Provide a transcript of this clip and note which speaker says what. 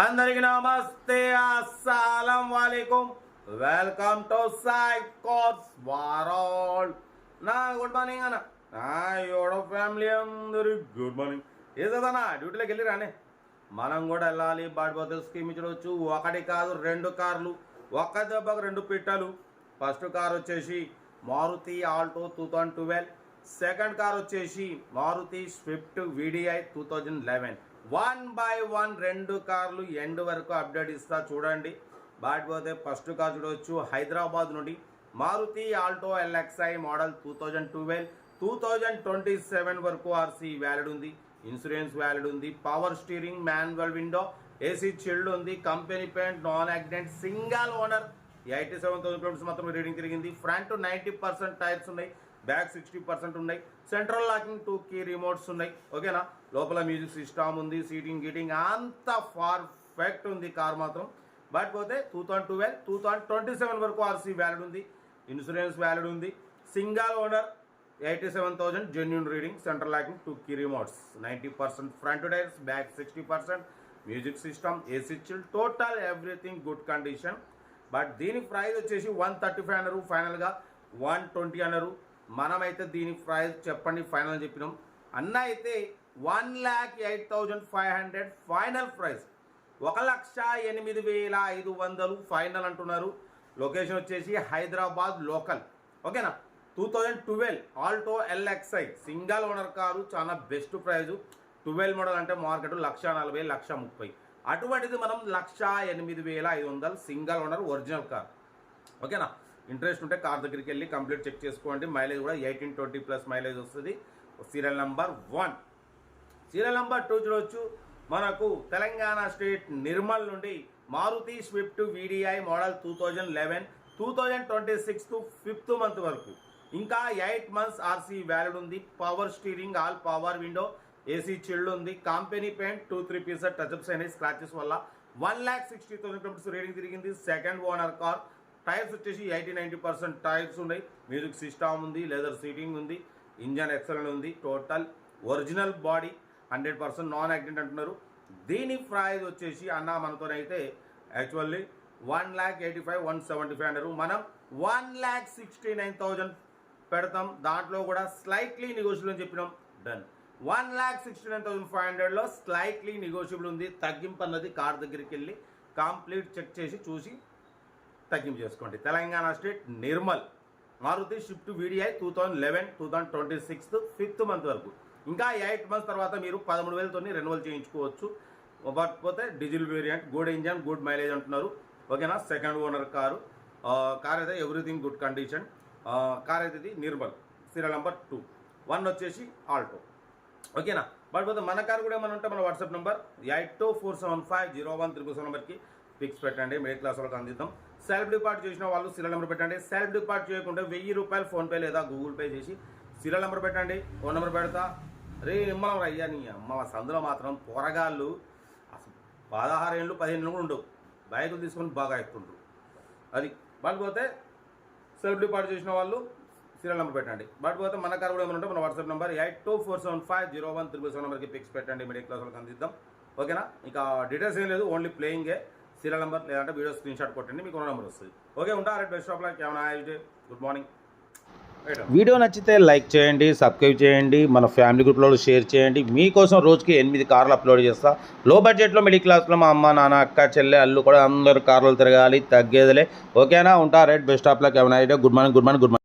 Speaker 1: అందరికి నమస్తే అస్సలం వాలేకుం. వెల్కమ్ టు సైకోస్ వారోల్ నా గుడ్ మార్నింగ్ అన్న. నా యోడో ఫ్యామిలీ అందరి గుడ్ మార్నింగ్. ఏదన్నా డ్యూటీలోకి వెళ్ళి రానే. మనం కూడా వెళ్ళాలి బాడీ బదులు స్కీమ్ ఇచ్చవచ్చు ఒకటి కాదు రెండు కార్లు. ఒక్క దెబ్బకు రెండు పిట్టలు. ఫస్ట్ కార్ వచ్చేసి Maruti Alto two thousand twelve. Second car వచ్చేసి Maruti Swift VDI two thousand eleven. One by one రెండు కార్లు ఎండ్ వరకు అప్డేట్ ఇస్తా చూడండి. బాటిపోతే ఫస్ట్ కార్ చూడవచ్చు హైదరాబాద్ నుండి Maruti Alto LXI model two thousand twelve two thousand twenty seven వరకు RC valid ఉంది. ఇన్సూరెన్స్ వ్యాలిడ్ ఉంది. Power steering manual window AC chilled ఉంది. Company paint non accident single owner eighty seven thousand kilometres మాత్రం reading తిరిగింది. Front ninety percent tyres ఉన్నాయి. Back sixty percent ఉన్నాయి. Central locking two key remotes ఉన్నాయి. ఓకేనా? లోపల music system ఉంది seating గీటింగ్ అంత పర్ఫెక్ట్ ఉంది కార్ మాత్రం. బట్ పోతే two thousand twelve two thousand twenty seven వరకు ఆర్సీ వ్యాలిడ్ ఉంది. ఇన్సూరెన్స్ వ్యాలిడ్ ఉంది. Single owner eighty seven thousand genuine reading central locking two key remotes ninety percent front tyres back sixty percent music system AC chill total everything good condition but దీని price వచ్చేసి one thirty five అన్నారు ఫైనల్గా one twenty అన్నారు. మనమైతే దీని price చెప్పండి final చెప్పినాం. అన్న అయితే one lakh eight thousand five hundred final price. ఒక లక్ష ఎనిమిది వేల ఐదు వందలు ఫైనల్ అంటున్నారు. లొకేషన్ వచ్చేసి హైదరాబాద్ లోకల్. ఓకేనా? Two thousand twelve Alto LXI single owner car చాలా బెస్ట్ ప్రైజు. ట్వెల్వ్ మోడల్ అంటే మార్కెట్ లక్ష నలభై లక్ష ముప్పై. అటువంటిది మనం లక్ష ఎనిమిది వేల ఐదు వందలు సింగల్ ఓనర్ ఒరిజినల్ కార్. ఓకేనా? ఇంట్రెస్ట్ ఉంటే కార్ దగ్గరికి వెళ్ళి కంప్లీట్ చెక్ చేసుకోండి. మైలేజ్ కూడా ఎయిటీన్ ట్వంటీ ప్లస్ మైలేజ్ వస్తుంది. Serial number one. Serial number two చూడవచ్చు మనకు తెలంగాణ స్టేట్ నిర్మల్ నుండి Maruti Swift VDI model two thousand eleven two thousand twenty six fifth month వరకు. ఇంకా ఎయిట్ మంత్స్ ఆర్సీ వ్యాలిడ్ ఉంది. Power steering all power window AC chilled ఉంది. Company paint two three pieces touch ups అయినాయి scratches వల్ల one lakh sixty thousand kilometres reading తిరిగింది. Second owner car tyres వచ్చేసి eighty ninety percent tyres ఉన్నాయి. Music system ఉంది leather seating ఉంది engine excellent ఉంది total original body hundred percent non accident అంటున్నారు. దీని ప్రైజ్ వచ్చేసి అన్న మనతోనైతే actually one lakh eighty five one seventy five అంటారు మనం one lakh sixty nine thousand పెడతాం. దాంట్లో కూడా స్లైట్లీ నెగోషియబుల్ అని చెప్పినాం. Done one lakh sixty nine thousand five హండ్రెడ్లో స్లైట్లీ నెగోషియబుల్ ఉంది. తగ్గింపు అన్నది కార్ దగ్గరికి వెళ్ళి కంప్లీట్ చెక్ చేసి చూసి తగ్గింపు చేసుకోండి. Telangana state Nirmal Maruti Swift VDI two thousand eleven two thousand twenty sixth fifth month వరకు. ఇంకా ఎయిట్ మంత్స్ తర్వాత మీరు పదమూడు వేలతో రెన్యువల్ చేయించుకోవచ్చు. కాకపోతే diesel variant good engine good mileage అంటున్నారు. ఓకేనా? Second owner car. కార్ అయితే ఎవ్రీథింగ్ గుడ్ కండిషన్. కార్ అయితే ఇది Nirmal serial number two. One వచ్చేసి ఆల్టో. ఓకేనా? బట్ పోతే మన కార్ కూడా ఏమైనా ఉంటే మన WhatsApp number eight two four seven five zero one triple seven నెంబర్కి పిక్స్ పెట్టండి మిడిల్ క్లాస్ వాళ్ళకి అందిద్దాం. సెల్ఫ్ డిపార్ట్ చేసిన వాళ్ళు సీరియల్ నెంబర్ పెట్టండి. సెల్ఫ్ డిపార్ట్ చేయకుండా వెయ్యి రూపాయలు ఫోన్పే లేదా గూగుల్ పే చేసి సీరియల్ నెంబర్ పెట్టండి ఫోన్ నెంబర్ పెడతా. రే నిమ్మలం అయ్యా నీ అమ్మ సందులో మాత్రం పోరగాళ్ళు అసలు పదహారు ఏళ్ళు పదిహేను ఏళ్ళు కూడా ఉండవు. బైకులు తీసుకొని బాగా ఎక్కుండ్రు అది. బట్ పోతే సెల్ఫ్ డిపార్ట్ చేసిన వాళ్ళు సీరియల్ నెంబర్ పెట్టండి. బట్ పోతే మన కార్ కూడా ఏమైనా ఉంటే మన WhatsApp number eight two four seven five zero one triple seven నెంబర్కి పిక్స్ పెట్టండి. మిడిల్ క్లాస్ వాళ్ళకి అందిద్దాం. ఓకేనా? ఇంకా డీటెయిల్స్ ఏం లేదు ఓన్లీ ప్లేయింగే సీరియల్ నెంబర్ లేదంటే వీడియో స్క్రీన్ షాట్ కొట్టండి మీకు నెంబర్ వస్తుంది. ఓకే ఉంటా రెడ్ బెస్ట్ షాప్లో ఏమైనా గుడ్ మార్నింగ్
Speaker 2: వీడియో నచ్చితే లైక్ చేయండి సబ్స్క్రైబ్ చేయండి మన ఫ్యామిలీ గ్రూప్లో షేర్ చేయండి. మీకోసం రోజుకి ఎనిమిది కార్లు అప్లోడ్ చేస్తా. లో బడ్జెట్లో మిడిల్ క్లాస్లో మా అమ్మ నాన్న అక్క చెల్లె అల్లు కూడా అందరు కార్లు తిరగాలి తగ్గేదిలే. ఓకేనా? ఉంటా రైట్ బెస్ట్ ఆఫ్ లక్ ఏమైనా good morning good morning good morning